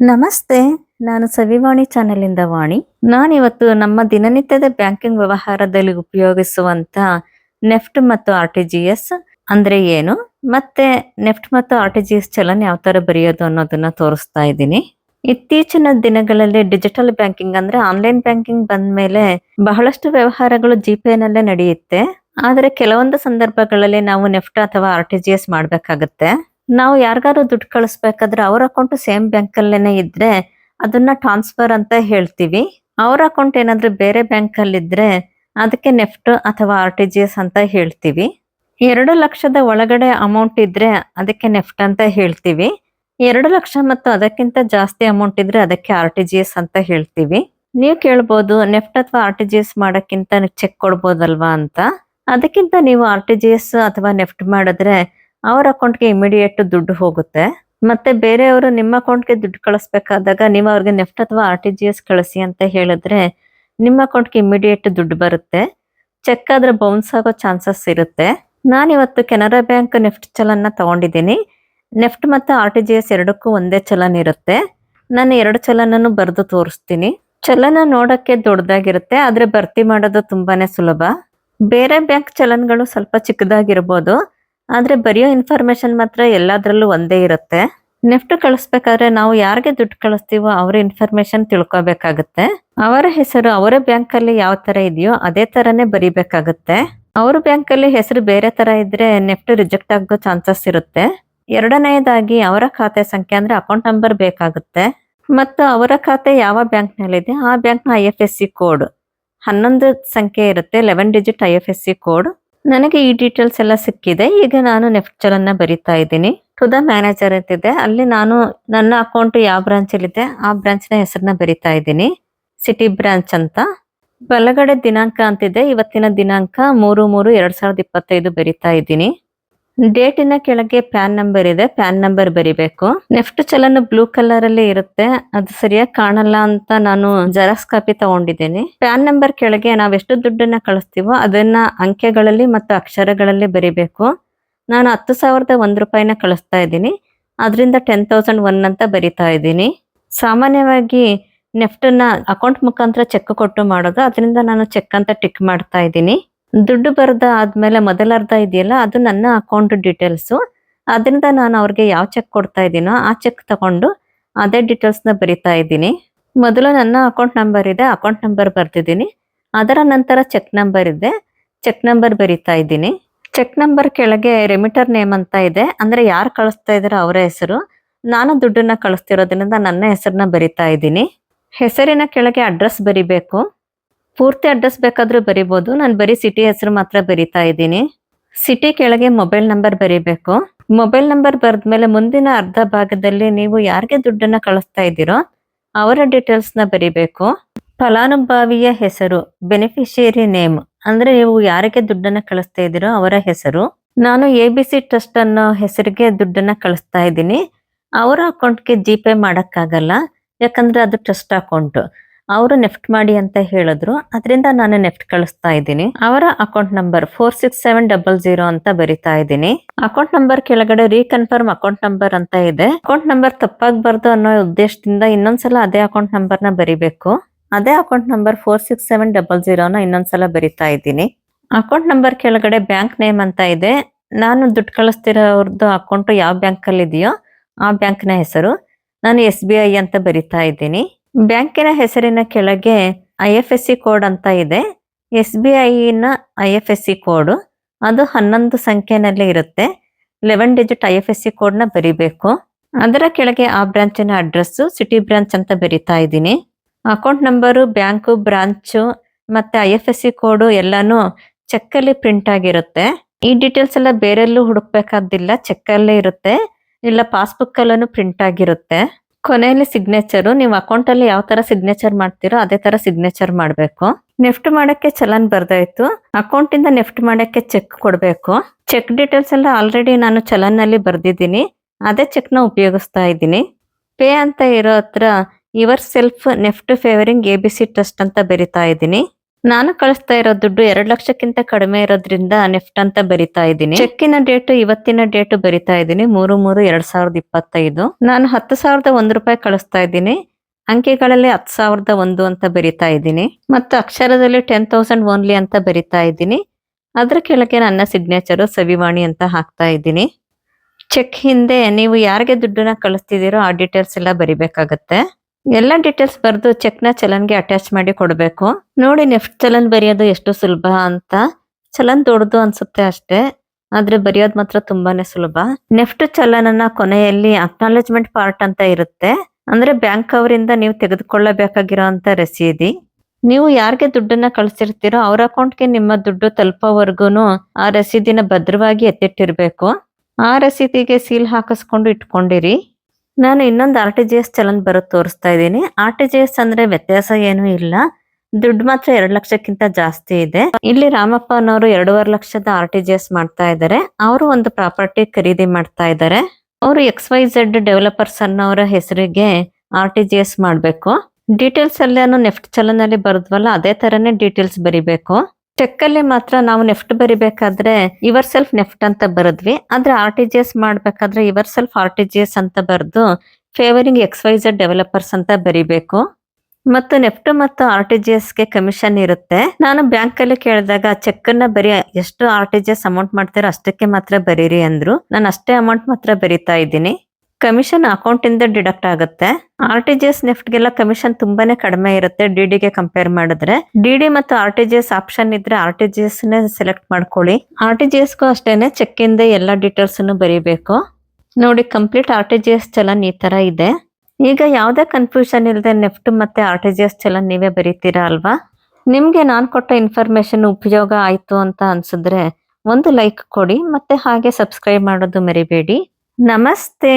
ನಮಸ್ತೆ, ನಾನು ಸವಿವಾಣಿ ಚಾನೆಲಿಂದ ವಾಣಿ. ನಾನಿವತ್ತು ನಮ್ಮ ದಿನನಿತ್ಯದ ಬ್ಯಾಂಕಿಂಗ್ ವ್ಯವಹಾರದಲ್ಲಿ ಉಪಯೋಗಿಸುವಂತ ನೆಫ್ಟ್ ಮತ್ತು ಆರ್ ಟಿ ಜಿ ಎಸ್ ಅಂದ್ರೆ ಏನು, ಮತ್ತೆ ನೆಫ್ಟ್ ಮತ್ತು R T G S challan ಯಾವ ತರ ಬರೆಯೋದು ಅನ್ನೋದನ್ನ ತೋರಿಸ್ತಾ ಇದ್ದೀನಿ. ಇತ್ತೀಚಿನ ದಿನಗಳಲ್ಲಿ ಡಿಜಿಟಲ್ ಬ್ಯಾಂಕಿಂಗ್ ಅಂದ್ರೆ ಆನ್ಲೈನ್ ಬ್ಯಾಂಕಿಂಗ್ ಬಂದ ಮೇಲೆ ಬಹಳಷ್ಟು ವ್ಯವಹಾರಗಳು ಜಿಪೇ ನಲ್ಲೇ ನಡೆಯುತ್ತೆ. ಆದರೆ ಕೆಲವೊಂದು ಸಂದರ್ಭಗಳಲ್ಲಿ ನಾವು ನೆಫ್ಟ್ ಅಥವಾ ಆರ್ ಟಿ ಜಿ ಎಸ್ ಮಾಡ್ಬೇಕಾಗತ್ತೆ. ನಾವು ಯಾರಿಗಾರು ದುಡ್ಡು ಕಳಿಸ್ಬೇಕಾದ್ರೆ ಅವ್ರ ಅಕೌಂಟ್ ಸೇಮ್ ಬ್ಯಾಂಕ್ ಅಲ್ಲೇನೆ ಇದ್ರೆ ಅದನ್ನ ಟ್ರಾನ್ಸ್ಫರ್ ಅಂತ ಹೇಳ್ತೀವಿ. ಅವ್ರ ಅಕೌಂಟ್ ಏನಾದ್ರೂ ಬೇರೆ ಬ್ಯಾಂಕ್ ಅಲ್ಲಿ ಇದ್ರೆ ಅದಕ್ಕೆ ನೆಫ್ಟ್ ಅಥವಾ ಆರ್ ಟಿ ಜಿ ಎಸ್ ಅಂತ ಹೇಳ್ತೀವಿ. ಎರಡು ಲಕ್ಷದ ಒಳಗಡೆ ಅಮೌಂಟ್ ಇದ್ರೆ ಅದಕ್ಕೆ ನೆಫ್ಟ್ ಅಂತ ಹೇಳ್ತೀವಿ. ಎರಡು ಲಕ್ಷ ಮತ್ತು ಅದಕ್ಕಿಂತ ಜಾಸ್ತಿ ಅಮೌಂಟ್ ಇದ್ರೆ ಅದಕ್ಕೆ ಆರ್ ಟಿ ಜಿ ಎಸ್ ಅಂತ ಹೇಳ್ತೀವಿ. ನೀವು ಕೇಳ್ಬೋದು ನೆಫ್ಟ್ ಅಥವಾ ಆರ್ ಟಿ ಜಿ ಎಸ್ ಮಾಡೋಕ್ಕಿಂತ ಚೆಕ್ ಕೊಡ್ಬೋದಲ್ವಾ ಅಂತ. ಅದಕ್ಕಿಂತ ನೀವು ಆರ್ ಟಿ ಜಿ ಎಸ್ ಅಥವಾ ನೆಫ್ಟ್ ಮಾಡಿದ್ರೆ ಅವ್ರ ಅಕೌಂಟ್ಗೆ ಇಮಿಡಿಯೇಟ್ ದುಡ್ಡು ಹೋಗುತ್ತೆ. ಮತ್ತೆ ಬೇರೆಯವರು ನಿಮ್ಮ ಅಕೌಂಟ್ಗೆ ದುಡ್ಡು ಕಳಿಸ್ಬೇಕಾದಾಗ ನೀವು ಅವ್ರಿಗೆ ನೆಫ್ಟ್ ಅಥವಾ ಆರ್ ಟಿ ಜಿ ಎಸ್ ಕಳಿಸಿ ಅಂತ ಹೇಳಿದ್ರೆ ನಿಮ್ಮ ಅಕೌಂಟ್ಗೆ ಇಮಿಡಿಯೇಟ್ ದುಡ್ಡು ಬರುತ್ತೆ. ಚೆಕ್ ಆದ್ರೆ ಬೌನ್ಸ್ ಆಗೋ ಚಾನ್ಸಸ್ ಇರುತ್ತೆ. ನಾನಿವತ್ತು ಕೆನರಾ ಬ್ಯಾಂಕ್ ನೆಫ್ಟ್ ಚಲನ್ನ ತಗೊಂಡಿದ್ದೀನಿ. ನೆಫ್ಟ್ ಮತ್ತು ಆರ್ ಟಿ ಜಿ ಎಸ್ ಎರಡಕ್ಕೂ ಒಂದೇ ಚಲನ್ ಇರುತ್ತೆ. ನಾನು ಎರಡು ಚಲನನ್ನು ಬರೆದು ತೋರಿಸ್ತೀನಿ. ಚಲನ ನೋಡೋಕ್ಕೆ ದೊಡ್ಡದಾಗಿರುತ್ತೆ, ಆದರೆ ಭರ್ತಿ ಮಾಡೋದು ತುಂಬಾನೇ ಸುಲಭ. ಬೇರೆ ಬ್ಯಾಂಕ್ ಚಲನ್ಗಳು ಸ್ವಲ್ಪ ಚಿಕ್ಕದಾಗಿರ್ಬೋದು. ಆದ್ರೆ ಬರೆಯೋ ಇನ್ಫಾರ್ಮೇಶನ್ ಮಾತ್ರ ಎಲ್ಲದರಲ್ಲೂ ಒಂದೇ ಇರುತ್ತೆ. ನೆಫ್ಟ್ ಕಳಿಸ್ಬೇಕಾದ್ರೆ ನಾವು ಯಾರಿಗೆ ದುಡ್ಡು ಕಳಿಸ್ತೀವೋ ಅವರ ಇನ್ಫಾರ್ಮೇಶನ್ ತಿಳ್ಕೊಬೇಕಾಗುತ್ತೆ. ಅವರ ಹೆಸರು ಅವರ ಬ್ಯಾಂಕ್ ಅಲ್ಲಿ ಯಾವ ತರ ಇದೆಯೋ ಅದೇ ತರನೇ ಬರೀಬೇಕಾಗುತ್ತೆ. ಅವ್ರ ಬ್ಯಾಂಕ್ ಅಲ್ಲಿ ಹೆಸರು ಬೇರೆ ತರ ಇದ್ರೆ ನೆಫ್ಟ್ ರಿಜೆಕ್ಟ್ ಆಗೋ ಚಾನ್ಸಸ್ ಇರುತ್ತೆ. ಎರಡನೆಯದಾಗಿ ಅವರ ಖಾತೆ ಸಂಖ್ಯೆ ಅಂದ್ರೆ ಅಕೌಂಟ್ ನಂಬರ್ ಬೇಕಾಗುತ್ತೆ. ಮತ್ತು ಅವರ ಖಾತೆ ಯಾವ ಬ್ಯಾಂಕ್ ನಲ್ಲಿದೆ? ಆ ಬ್ಯಾಂಕ್ನ I F S C code ಹನ್ನೊಂದು ಸಂಖ್ಯೆ ಇರುತ್ತೆ ಲೆವೆನ್ ಡಿಜಿಟ್ ಐ ಕೋಡ್ ನನಗೆ ಈ ಡೀಟೇಲ್ಸ್ ಎಲ್ಲ ಸಿಕ್ಕಿದೆ. ಈಗ ನಾನು ನೆಫ್ಟ್ ಅನ್ನ ಬರಿತಾ ಇದ್ದೀನಿ. ಟು ದ ಮ್ಯಾನೇಜರ್ ಅಂತಿದೆ. ಅಲ್ಲಿ ನಾನು ನನ್ನ ಅಕೌಂಟ್ ಯಾವ ಬ್ರಾಂಚ್ ಇದೆ, ಆ ಬ್ರಾಂಚ್ನ ಹೆಸರನ್ನ ಬರಿತಾ ಇದ್ದೀನಿ. ಸಿಟಿ ಬ್ರಾಂಚ್ ಅಂತ. ಬಲಗಡೆ ದಿನಾಂಕ ಅಂತಿದೆ. ಇವತ್ತಿನ ದಿನಾಂಕ ಮೂರು ಮೂರು ಎರಡ್ ಸಾವಿರದ ಇಪ್ಪತ್ತೈದು ಬರಿತಾ ಇದ್ದೀನಿ. ಡೇಟಿನ ಕೆಳಗೆ ಪ್ಯಾನ್ ನಂಬರ್ ಇದೆ ಪ್ಯಾನ್ ನಂಬರ್ ಬರಿಬೇಕು. ನೆಫ್ಟ್ ಚಲನ್ ಬ್ಲೂ ಕಲರ್ ಅಲ್ಲಿ ಇರುತ್ತೆ. ಅದು ಸರಿಯಾಗಿ ಕಾಣಲ್ಲ ಅಂತ ನಾನು ಜೆರಾಕ್ಸ್ ಕಾಪಿ ತಗೊಂಡಿದ್ದೀನಿ. ಪ್ಯಾನ್ ನಂಬರ್ ಕೆಳಗೆ ನಾವ್ ಎಷ್ಟು ದುಡ್ಡನ್ನ ಕಳಿಸ್ತೀವೋ ಅದನ್ನ ಅಂಕೆಗಳಲ್ಲಿ ಮತ್ತು ಅಕ್ಷರಗಳಲ್ಲಿ ಬರಿಬೇಕು. ನಾನು ಹತ್ತು ಸಾವಿರದ ಒಂದ್ ರೂಪಾಯಿನ ಕಳಿಸ್ತಾ ಇದ್ದೀನಿ. ಅದರಿಂದ ಟೆನ್ ತೌಸಂಡ್ ಒನ್ ಅಂತ ಬರಿತಾ ಇದ್ದೀನಿ. ಸಾಮಾನ್ಯವಾಗಿ ನೆಫ್ಟ್ನ ಅಕೌಂಟ್ ಮುಖಾಂತರ ಚೆಕ್ ಕೊಟ್ಟು ಮಾಡೋದು. ಅದರಿಂದ ನಾನು ಚೆಕ್ ಅಂತ ಟಿಕ್ ಮಾಡ್ತಾ ಇದ್ದೀನಿ. ದುಡ್ಡು ಬರದ ಆದ್ಮೇಲೆ ಮೊದಲ ಅರ್ಧ ಇದೆಯಲ್ಲ, ಅದು ನನ್ನ ಅಕೌಂಟ್ ಡೀಟೇಲ್ಸ್ ಅದರಿಂದ ನಾನು ಅವ್ರಿಗೆ ಯಾವ ಚೆಕ್ ಕೊಡ್ತಾ ಇದ್ದೀನೋ ಆ ಚೆಕ್ ತಗೊಂಡು ಅದೇ ಡೀಟೇಲ್ಸ್ನ ಬರಿತಾ ಇದ್ದೀನಿ. ಮೊದಲು ನನ್ನ ಅಕೌಂಟ್ ನಂಬರ್ ಇದೆ ಅಕೌಂಟ್ ನಂಬರ್ ಬರ್ತಿದ್ದೀನಿ ಅದರ ನಂತರ ಚೆಕ್ ನಂಬರ್ ಇದೆ ಚೆಕ್ ನಂಬರ್ ಬರಿತಾ ಇದ್ದೀನಿ. ಚೆಕ್ ನಂಬರ್ ಕೆಳಗೆ ರೆಮಿಟರ್ ನೇಮ್ ಅಂತ ಇದೆ, ಅಂದ್ರೆ ಯಾರು ಕಳಿಸ್ತಾ ಇದ್ದಾರೋ ಅವರ ಹೆಸರು. ನಾನು ದುಡ್ಡನ್ನ ಕಳಿಸ್ತಿರೋದ್ರಿಂದ ನನ್ನ ಹೆಸರನ್ನ ಬರಿತಾ ಇದ್ದೀನಿ. ಹೆಸರಿನ ಕೆಳಗೆ ಅಡ್ರೆಸ್ ಬರಿಬೇಕು. ಪೂರ್ತಿ ಅಡ್ರೆಸ್ ಬೇಕಾದ್ರೂ ಬರಿಬೋದು. ನಾನು ಬರೀ ಸಿಟಿ ಹೆಸರು ಮಾತ್ರ ಬರಿತಾ ಇದ್ದೀನಿ. ಸಿಟಿ ಕೆಳಗೆ ಮೊಬೈಲ್ ನಂಬರ್ ಬರೀಬೇಕು. ಮೊಬೈಲ್ ನಂಬರ್ ಬರೆದ್ಮೇಲೆ ಮುಂದಿನ ಅರ್ಧ ಭಾಗದಲ್ಲಿ ನೀವು ಯಾರಿಗೆ ದುಡ್ಡನ್ನ ಕಳಿಸ್ತಾ ಇದ್ದೀರೋ ಅವರ ಡೀಟೇಲ್ಸ್ನ ಬರೀಬೇಕು. ಫಲಾನುಭವಿಯ ಹೆಸರು ಬೆನಿಫಿಷಿಯರಿ ನೇಮ್ ಅಂದ್ರೆ ನೀವು ಯಾರಿಗೆ ದುಡ್ಡನ್ನ ಕಳಿಸ್ತಾ ಇದ್ದೀರೋ ಅವರ ಹೆಸರು. ನಾನು ಎ ಬಿ ಸಿ ಟ್ರಸ್ಟ್ ಅನ್ನೋ ಹೆಸರಿಗೆ ದುಡ್ಡನ್ನ ಕಳಿಸ್ತಾ ಇದ್ದೀನಿ. ಅವರ ಅಕೌಂಟ್ಗೆ ಜಿ ಪೇ ಮಾಡಕ್ಕಾಗಲ್ಲ. ಯಾಕಂದ್ರೆ ಅದು ಟ್ರಸ್ಟ್ ಅಕೌಂಟ್ ಅವರು ನೆಫ್ಟ್ ಮಾಡಿ ಅಂತ ಹೇಳಿದ್ರು. ಅದರಿಂದ ನಾನು ನೆಫ್ಟ್ ಕಳಿಸ್ತಾ ಇದ್ದೀನಿ. ಅವರ account number four six seven double zero ಅಂತ ಬರಿತಾ ಇದ್ದೀನಿ. ಅಕೌಂಟ್ ನಂಬರ್ ಕೆಳಗಡೆ ರೀಕನ್ಫರ್ಮ್ ಅಕೌಂಟ್ ನಂಬರ್ ಅಂತ ಇದೆ. ಅಕೌಂಟ್ ನಂಬರ್ ತಪ್ಪಾಗಬಾರ್ದು ಅನ್ನೋ ಉದ್ದೇಶದಿಂದ ಇನ್ನೊಂದ್ಸಲ ಅದೇ ಅಕೌಂಟ್ ನಂಬರ್ನ ಬರಿಬೇಕು. ಅದೇ account number four six seven double ಜೀರೋನ ಇನ್ನೊಂದ್ಸಲ ಬರಿತಾ ಇದ್ದೀನಿ. ಅಕೌಂಟ್ ನಂಬರ್ ಕೆಳಗಡೆ ಬ್ಯಾಂಕ್ ನೇಮ್ ಅಂತ ಇದೆ. ನಾನು ದುಡ್ಡು ಕಳಿಸ್ತಿರೋರ್ದು ಅಕೌಂಟ್ ಯಾವ ಬ್ಯಾಂಕ್ ಅಲ್ಲಿ ಇದೆಯೋ ಆ ಬ್ಯಾಂಕ್ನ ಹೆಸರು. ನಾನು ಎಸ್ ಬಿ ಐ ಅಂತ ಬರಿತಾ ಇದ್ದೀನಿ. ಬ್ಯಾಂಕಿನ ಹೆಸರಿನ ಕೆಳಗೆ I F S C code ಅಂತ ಇದೆ. ಎಸ್ ಬಿ ಐನ I F S C code. ಅದು ಹನ್ನೊಂದು ಸಂಖ್ಯೆನಲ್ಲಿ ಇರುತ್ತೆ. Eleven digit I F S C ಕೋಡ್ನ ಬರಿಬೇಕು. ಅದರ ಕೆಳಗೆ ಆ ಬ್ರಾಂಚಿನ ಅಡ್ರೆಸ್ ಸಿಟಿ ಬ್ರಾಂಚ್ ಅಂತ ಬರಿತಾ ಇದ್ದೀನಿ. ಅಕೌಂಟ್ ನಂಬರು, ಬ್ಯಾಂಕು, ಬ್ರಾಂಚು ಮತ್ತೆ I F S C code ಎಲ್ಲಾನು ಚೆಕ್ ಅಲ್ಲಿ ಪ್ರಿಂಟ್ ಆಗಿರುತ್ತೆ. ಈ ಡೀಟೇಲ್ಸ್ ಎಲ್ಲ ಬೇರೆಲ್ಲೂ ಹುಡುಕ್ಬೇಕಾದಿಲ್ಲ ಚೆಕ್ ಅಲ್ಲೇ ಇರುತ್ತೆ. ಇಲ್ಲ ಪಾಸ್ಬುಕ್ ಅಲ್ಲೂ ಪ್ರಿಂಟ್ ಆಗಿರುತ್ತೆ. ಕೊನೆಯಲ್ಲಿ ಸಿಗ್ನೇಚರು ನೀವು ಅಕೌಂಟ್ ಅಲ್ಲಿ ಯಾವ ತರ ಸಿಗ್ನೇಚರ್ ಮಾಡ್ತೀರೋ ಅದೇ ತರ ಸಿಗ್ನೇಚರ್ ಮಾಡಬೇಕು. ನೆಫ್ಟ್ ಮಾಡಕ್ಕೆ ಚಲನ್ ಬರ್ದಾಯ್ತು. ಅಕೌಂಟ್ ಇಂದ ನೆಫ್ಟ್ ಮಾಡಕ್ಕೆ ಚೆಕ್ ಕೊಡಬೇಕು. ಚೆಕ್ ಡೀಟೇಲ್ಸ್ ಎಲ್ಲ ಆಲ್ರೆಡಿ ನಾನು ಚಲನ್ನಲ್ಲಿ ಬರ್ದಿದ್ದೀನಿ. ಅದೇ ಚೆಕ್ನ ಉಪಯೋಗಿಸ್ತಾ ಇದ್ದೀನಿ. ಪೇ ಅಂತ ಇರೋ ಹತ್ರ yourself NEFT favouring A C trust ಅಂತ ಬರಿತಾ ಇದ್ದೀನಿ. ನಾನು ಕಳಿಸ್ತಾ ಇರೋ ದುಡ್ಡು ಎರಡು ಲಕ್ಷಕ್ಕಿಂತ ಕಡಿಮೆ ಇರೋದ್ರಿಂದ ನೆಫ್ಟ್ ಅಂತ ಬರಿತಾ ಇದ್ದೀನಿ. ಚೆಕ್ಕಿನ ಡೇಟ್ ಇವತ್ತಿನ ಡೇಟ್ ಬರಿತಾ ಇದ್ದೀನಿ. ಮೂರು ಮೂರು ಎರಡ್ ಸಾವಿರದ ಇಪ್ಪತ್ತೈದು. ನಾನು ಹತ್ತು ಸಾವಿರದ ಒಂದು ರೂಪಾಯಿ ಕಳಿಸ್ತಾ ಇದ್ದೀನಿ. ಅಂಕೆಗಳಲ್ಲಿ ಹತ್ತು ಸಾವಿರದ ಒಂದು ಅಂತ ಬರಿತಾ ಇದ್ದೀನಿ. ಮತ್ತು ಅಕ್ಷರದಲ್ಲಿ ಟೆನ್ ತೌಸಂಡ್ ಓನ್ಲಿ ಅಂತ ಬರಿತಾ ಇದ್ದೀನಿ. ಅದ್ರ ಕೆಳಗೆ ನನ್ನ ಸಿಗ್ನೇಚರು ಸವಿವಾಣಿ ಅಂತ ಹಾಕ್ತಾ ಇದ್ದೀನಿ. ಚೆಕ್ ಹಿಂದೆ ನೀವು ಯಾರಿಗೆ ದುಡ್ಡನ್ನ ಕಳಿಸ್ತಿದ್ದೀರೋ ಆ ಡೀಟೇಲ್ಸ್ ಎಲ್ಲ ಬರಿಬೇಕಾಗತ್ತೆ. ಎಲ್ಲ ಡೀಟೇಲ್ಸ್ ಬರೆದು ಚೆಕ್ನ ಚಲನ್ಗೆ ಅಟ್ಯಾಚ್ ಮಾಡಿ ಕೊಡಬೇಕು. ನೋಡಿ ನೆಫ್ಟ್ ಚಲನ್ ಬರೆಯೋದು ಎಷ್ಟು ಸುಲಭ ಅಂತ. ಚಲನ್ ದೊಡ್ಡದು ಅನ್ಸುತ್ತೆ ಅಷ್ಟೇ. ಆದ್ರೆ ಬರೆಯೋದು ಮಾತ್ರ ತುಂಬಾನೇ ಸುಲಭ. ನೆಫ್ಟ್ ಚಲನನ ಕೊನೆಯಲ್ಲಿ ಅಕ್ನಾಲೇಜ್ಮೆಂಟ್ ಪಾರ್ಟ್ ಅಂತ ಇರುತ್ತೆ. ಅಂದ್ರೆ ಬ್ಯಾಂಕ್ ಅವರಿಂದ ನೀವು ತೆಗೆದುಕೊಳ್ಳಬೇಕಾಗಿರೋ ಅಂತ ರಸೀದಿ. ನೀವು ಯಾರಿಗೆ ದುಡ್ಡನ್ನ ಕಳಿಸಿರ್ತೀರೋ ಅವ್ರ ಅಕೌಂಟ್ಗೆ ನಿಮ್ಮ ದುಡ್ಡು ತಲುಪೋವರೆಗೂ ಆ ರಸೀದಿನ ಭದ್ರವಾಗಿ ಎತ್ತಿಟ್ಟಿರ್ಬೇಕು. ಆ ರಸೀದಿಗೆ ಸೀಲ್ ಹಾಕಿಸ್ಕೊಂಡು ಇಟ್ಕೊಂಡಿರಿ. ನಾನು ಇನ್ನೊಂದು R T G S challan ಬರೋದು ತೋರಿಸ್ತಾ ಇದ್ದೀನಿ. ಆರ್ ಟಿ ಜಿ ಎಸ್ ಅಂದ್ರೆ ವ್ಯತ್ಯಾಸ ಏನೂ ಇಲ್ಲ. ದುಡ್ಡು ಮಾತ್ರ ಎರಡು ಲಕ್ಷಕ್ಕಿಂತ ಜಾಸ್ತಿ ಇದೆ. ಇಲ್ಲಿ ರಾಮಪ್ಪ ಅನ್ನೋರು ಎರಡೂವರೆ ಲಕ್ಷದ ಆರ್ ಟಿ ಜಿ ಎಸ್ ಮಾಡ್ತಾ ಇದ್ದಾರೆ. ಅವರು ಒಂದು ಪ್ರಾಪರ್ಟಿ ಖರೀದಿ ಮಾಡ್ತಾ ಇದ್ದಾರೆ. ಅವರು ಎಕ್ಸ್ ವೈ ಝೆಡ್ ಡೆವಲಪರ್ಸ್ ಅನ್ನೋರ ಹೆಸರಿಗೆ ಆರ್ ಟಿ ಜಿ ಎಸ್ ಮಾಡಬೇಕು. ಡೀಟೇಲ್ಸ್ ಅಲ್ಲಿ ನೆಫ್ಟ್ ಚಲನ್ ಅಲ್ಲಿ ಬರೆದ್ವಲ್ಲ, ಅದೇ ತರನೇ ಡೀಟೇಲ್ಸ್ ಬರಿಬೇಕು. ಚೆಕ್ ಅಲ್ಲಿ ಮಾತ್ರ ನಾವು ನೆಫ್ಟ್ ಬರಿಬೇಕಾದ್ರೆ ಇವರ್ ಸೆಲ್ಫ್ ನೆಫ್ಟ್ ಅಂತ ಬರೆದ್ವಿ. ಆದ್ರೆ ಆರ್ ಟಿ ಜಿ ಎಸ್ ಮಾಡ್ಬೇಕಾದ್ರೆ yourself R T G S ಅಂತ ಬರೆದು ಫೇವರಿಂಗ್ ಎಕ್ಸ್ ವೈ ಡೆವಲಪರ್ಸ್ ಅಂತ ಬರಿಬೇಕು. ಮತ್ತು ನೆಫ್ಟ್ ಮತ್ತು ಆರ್ ಟಿ ಜಿ ಎಸ್ಗೆ ಕಮಿಷನ್ ಇರುತ್ತೆ. ನಾನು ಬ್ಯಾಂಕ್ ಅಲ್ಲಿ ಕೇಳಿದಾಗ ಚೆಕ್ ಅನ್ನ ಬರೀ ಎಷ್ಟು R T G S amount ಮಾಡ್ತೀರೋ ಅಷ್ಟಕ್ಕೆ ಮಾತ್ರ ಬರೀರಿ ಅಂದ್ರು. ನಾನು ಅಷ್ಟೇ ಅಮೌಂಟ್ ಮಾತ್ರ ಬರಿತಾ ಇದ್ದೀನಿ. ಕಮಿಷನ್ ಅಕೌಂಟ್ ಇಂದ ಡಿಡಕ್ಟ್ ಆಗುತ್ತೆ. R T G S commission ತುಂಬಾನೇ ಕಡಿಮೆ ಇರುತ್ತೆ ಡಿಡಿ ಗೆ ಕಂಪೇರ್ ಮಾಡಿದ್ರೆ. ಡಿಡಿ ಮತ್ತು R T G S option ಇದ್ರೆ R T G S select ಮಾಡ್ಕೊಳ್ಳಿ. ಆರ್ ಟಿ ಜಿ ಎಸ್ಗೂ ಅಷ್ಟೇನೆ ಚೆಕ್ ಇಂದ ಎಲ್ಲ ಡೀಟೇಲ್ಸ್ ಬರೀಬೇಕು. ನೋಡಿ complete R T G S challan ಈ ತರ ಇದೆ. ಈಗ ಯಾವುದೇ ಕನ್ಫ್ಯೂಷನ್ ಇಲ್ಲದೆ ನೆಫ್ಟ್ ಮತ್ತೆ R T G S challan ನೀವೇ ಬರೀತೀರಾ ಅಲ್ವಾ? ನಿಮ್ಗೆ ನಾನು ಕೊಟ್ಟ ಇನ್ಫಾರ್ಮೇಶನ್ ಉಪಯೋಗ ಆಯ್ತು ಅಂತ ಅನ್ಸಿದ್ರೆ ಒಂದು ಲೈಕ್ ಕೊಡಿ, ಮತ್ತೆ ಹಾಗೆ ಸಬ್ಸ್ಕ್ರೈಬ್ ಮಾಡೋದು ಮರಿಬೇಡಿ. ನಮಸ್ತೆ